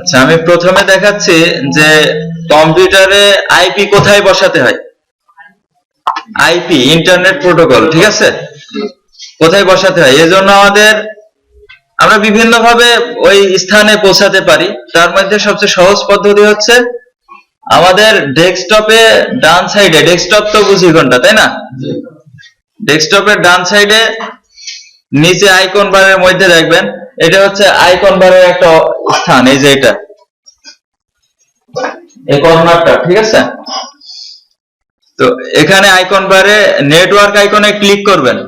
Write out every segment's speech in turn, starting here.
আচ্ছা আমি প্রথমে দেখাচ্ছি যে কম্পিউটারে আইপি কোথায় বসাতে হয়? আইপি ইন্টারনেট প্রোটোকল, ঠিক আছে? কোথায় বসাতে হয়? এজন্য আমাদের, আমরা বিভিন্ন ভাবে ওই স্থানে পৌঁছাতে পারি। তার মধ্যে সবচেয়ে সহজ পদ্ধতি হচ্ছে আমাদের ডেস্কটপে ডান সাইডে, ডেস্কটপ তো বুঝি কোনটা তাই না? ডেস্কটপের ডান সাইডে নিচে আইকন বারের মধ্যে দেখবেন এটা হচ্ছে আইকন বারের একটা স্থান, এই যে এটা। ঠিক আছে? তো এখানে আইকন বারে নেটওয়ার্ক আইকনে ক্লিক করবেন।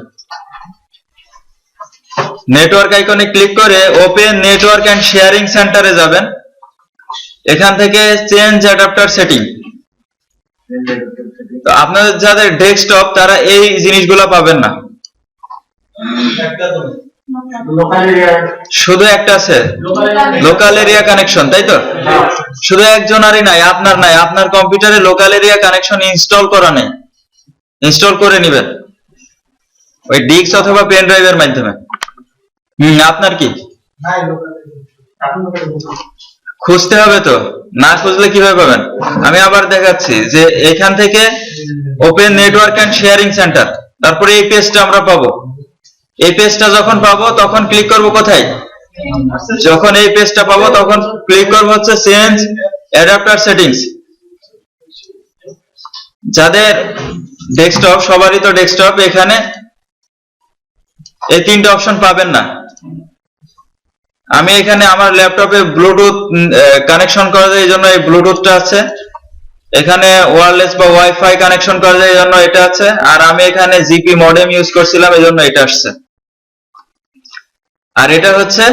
নেটওয়ার্ক আইকনে ক্লিক করে ওপেন নেটওয়ার্ক এন্ড শেয়ারিং সেন্টারে যাবেন। এখান থেকে চেঞ্জ অ্যাডাপ্টার সেটিং তো আপনাদের যাদের ডেস্কটপ তারা এই জিনিসগুলো পাবেন না। শুধু একটা আছে? লোকাল এরিয়া কানেকশন তাই তো? শুধু একজনারই নাই আপনার নাই। আপনার কম্পিউটারে লোকাল এরিয়া কানেকশন ইনস্টল করা নেই। ইনস্টল করে নেবেন। ওই ডিস্ক অথবা পেন ড্রাইভের মাধ্যমে। হুম আপনার কি? খুঁজতে হবে তো। না খুঁজলে কীভাবে পাবেন? আমি আবার দেখাচ্ছি যে এখান থেকে open network and sharing center তারপরে এই পেজটা আমরা পাবো। এই পেজটা যখন পাবো, তখন ক্লিক করব কোথায়? যখন এই পেজটা পাবো, তখন ক্লিক করব হচ্ছে চেঞ্জ অ্যাডাপ্টার সেটিংস যাদের ডেস্কটপ সবারই তো ডেস্কটপ এখানে এই তিনটে অপশন পাবেন না। আমি এখানে আমার ল্যাপটপে ব্লুটুথ কানেকশন করা যায়, এই জন্য এই ব্লুটুথটা আছে। এখানে ওয়্যারলেস বা ওয়াইফাই কানেকশন করা যায়, এই জন্য এটা আছে। আর আমি এখানে জিপি মডেম ইউজ করছিলাম, এই জন্য এটা আসছে। আর এটা হচ্ছে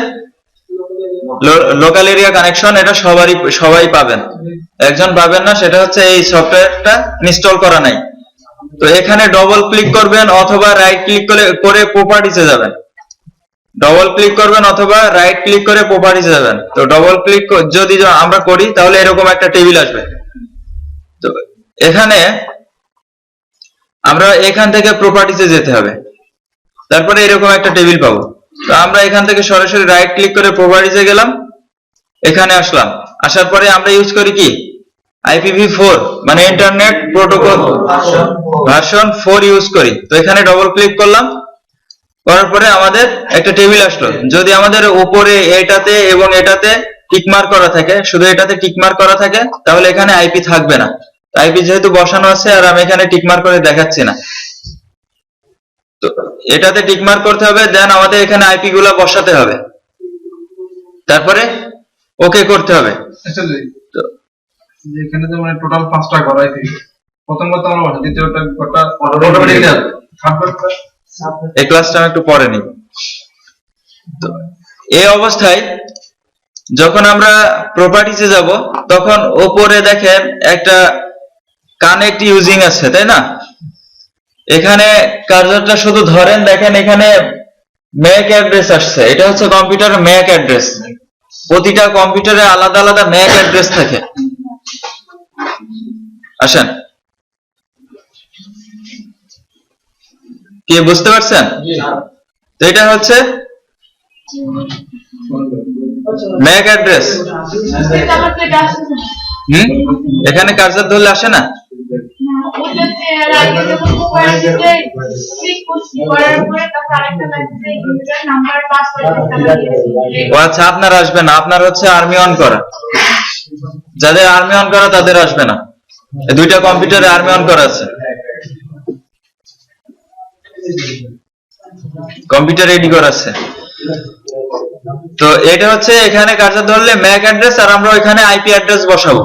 লোকাল এরিয়া কানেকশন এটা সবারই সবাই পাবেন। একজন পাবেন না, সেটা হচ্ছে এই সফটওয়্যারটা ইনস্টল করা নাই। তো এখানে ডবল ক্লিক করবেন অথবা রাইট ক্লিক করে করে প্রপার্টিসে যাবেন। ডবল ক্লিক করবেন অথবা রাইট ক্লিক করে প্রপার্টিসে যাবেন। তো ডবল ক্লিক যদি আমরা করি, তাহলে এরকম একটা টেবিল আসবে। তো এখানে আমরা এখান থেকে প্রপার্টিসে যেতে হবে। তারপরে এরকম একটা টেবিল পাবো। তো আমরা এখান থেকে সরাসরি রাইট ক্লিক করে প্রপার্টিসে গেলাম। এখানে আসলাম। আসার পরে আমরা ইউজ করি কি? আইপিভি ফোর মানে internet protocol version four use করি। তো এখানে ডবল ক্লিক করলাম। করার পরে আমাদের একটা টেবিল আসলো। যদি আমাদের উপরে এটাতে এবং এটাতে টিকমার করা থাকে, শুধু এটাতে টিকমার করা থাকে, তাহলে এখানে আইপি থাকবে না। আইপি যেহেতু বসানো আছে আর আমি এখানে টিকমার করে দেখাচ্ছি না। তো এটাতে টিকমার্ক করতে হবে দেন আমাদের এখানে আইপি গুলা বসাতে হবে। তারপরে ওকে করতে হবে। তো এখানে তো মানে টোটাল পাঁচটা ঘর আছে প্রথম কথা আমরা দ্বিতীয়টা ঘরটা অটোমেটিক না থার্ড ঘরটা এই ক্লাসটা আমি একটু পরে নিব তো এই অবস্থায় যখন আমরা প্রপার্টিসে যাব তখন ওপরে দেখেন একটা কানেক্ট ইউজিং আছে তাই না? এখানে কার্যটা শুধু ধরেন দেখেন এখানে ম্যাক অ্যাড্রেস আসছে। এটা হচ্ছে কম্পিউটার ম্যাক অ্যাড্রেস প্রতিটা কম্পিউটারে আলাদা আলাদা ম্যাক অ্যাড্রেস থাকে। আসেন। কি বুঝতে পারছেন? তো এটা হচ্ছে ম্যাক অ্যাড্রেস হুম? এখানে কার্সার ধরলে আসে না? ও আচ্ছা আপনার আসবে না আপনার হচ্ছে আর্মি অন করা। যাদের আর্মি অন করা তাদের আসবে না। দুইটা কম্পিউটারে আর্মি অন করা আছে। কম্পিউটার রেডি করা আছে। তো এটা হচ্ছে এখানে কার্সার ধরলে ম্যাক অ্যাড্রেস আর আমরা ওইখানে আইপি অ্যাড্রেস বসাবো।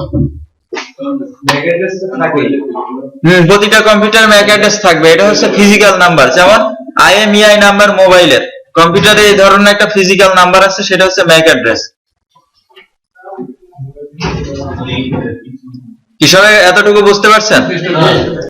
প্রতিটা কম্পিউটার ম্যাক অ্যাড্রেস থাকবে। এটা হচ্ছে ফিজিক্যাল নাম্বার যেমন আইএমইআই নাম্বার মোবাইলের কম্পিউটারে এই ধরনের একটা ফিজিক্যাল নাম্বার আছে, সেটা হচ্ছে ম্যাক অ্যাড্রেস কি এতটুকু বুঝতে পারছেন?